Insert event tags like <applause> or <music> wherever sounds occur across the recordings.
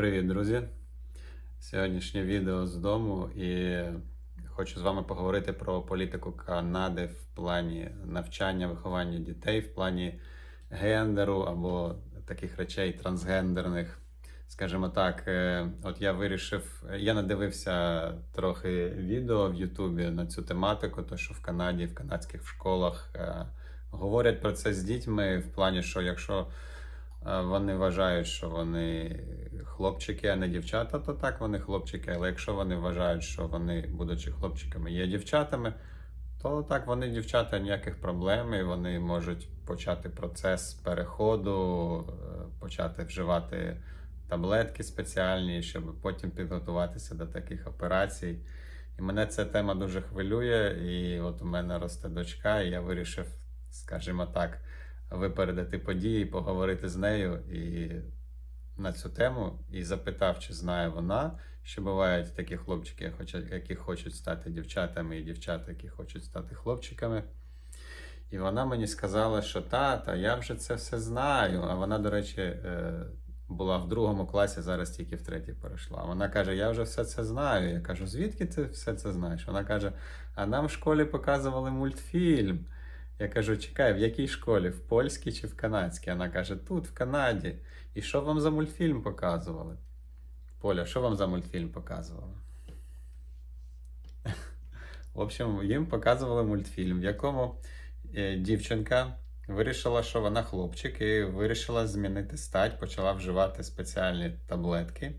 Привіт, друзі! Сьогоднішнє відео з дому і хочу з вами поговорити про політику Канади в плані навчання, виховання дітей, в плані гендеру або таких речей трансгендерних. Скажімо так, е, от я вирішив, я надивився трохи відео в Ютубі на цю тематику, то що в Канаді, в канадських школах е, говорять про це з дітьми в плані, що якщо Вони вважають, що вони хлопчики, а не дівчата, то так вони хлопчики. Але якщо вони вважають, що вони, будучи хлопчиками, є дівчатами, то так вони дівчата ніяких проблем, і вони можуть почати процес переходу, е, почати вживати таблетки спеціальні, щоб потім підготуватися до таких операцій. І мене ця тема дуже хвилює. І от у мене росте дочка, і я вирішив, скажімо так випередити події, поговорити з нею і на цю тему, і запитав, чи знає вона, що бувають такі хлопчики, які хочуть стати дівчатами, і дівчата, які хочуть стати хлопчиками. І вона мені сказала, що тата, я вже це все знаю. А вона, до речі, е, була в другому класі, зараз тільки в третій перейшла. Вона каже: Я вже все це знаю. Я кажу, звідки ти все це знаєш? Вона каже: А нам в школі показували мультфільм. Я кажу, чекай, в якій школі? В польській чи в канадській? Вона каже, тут, в Канаді. І що вам за мультфільм показували? Поля, що вам за мультфільм показували? <laughs> В общем, їм показували мультфільм, в якому е, дівчинка вирішила, що вона хлопчик, і вирішила змінити стать, почала вживати спеціальні таблетки.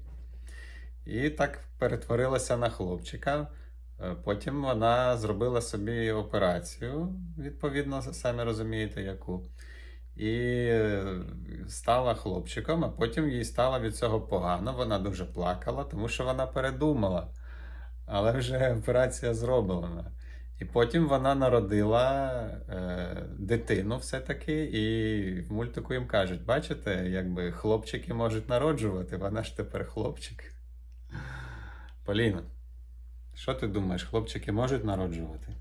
І так перетворилася на хлопчика. Е, Потім вона зробила собі операцію, відповідно, самі розумієте, яку. І е, стала хлопчиком, а потім їй стало від цього погано. Вона дуже плакала, тому що вона передумала. Але вже операція зроблена. І потім вона народила е, дитину все-таки, і в мультику їм кажуть: бачите, якби хлопчики можуть народжувати, вона ж тепер хлопчик. Поліна. Що ти думаєш, хлопчики можуть народжувати?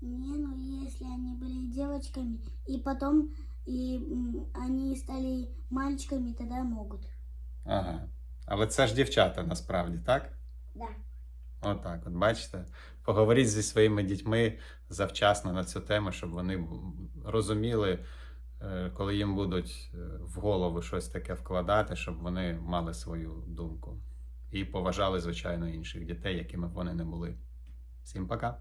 Не, ну если они были девочками, и потом и м, они стали мальчиками, тогда могут. Ага. Але це ж дівчата насправді, так? Да. Отак, от бачите. Поговоріть зі своїми дітьми завчасно на цю тему, щоб вони розуміли, е, коли їм будуть е, в голову щось таке вкладати, щоб вони мали свою думку. І поважали, звичайно, інших дітей, якими б вони не були. Всім пока!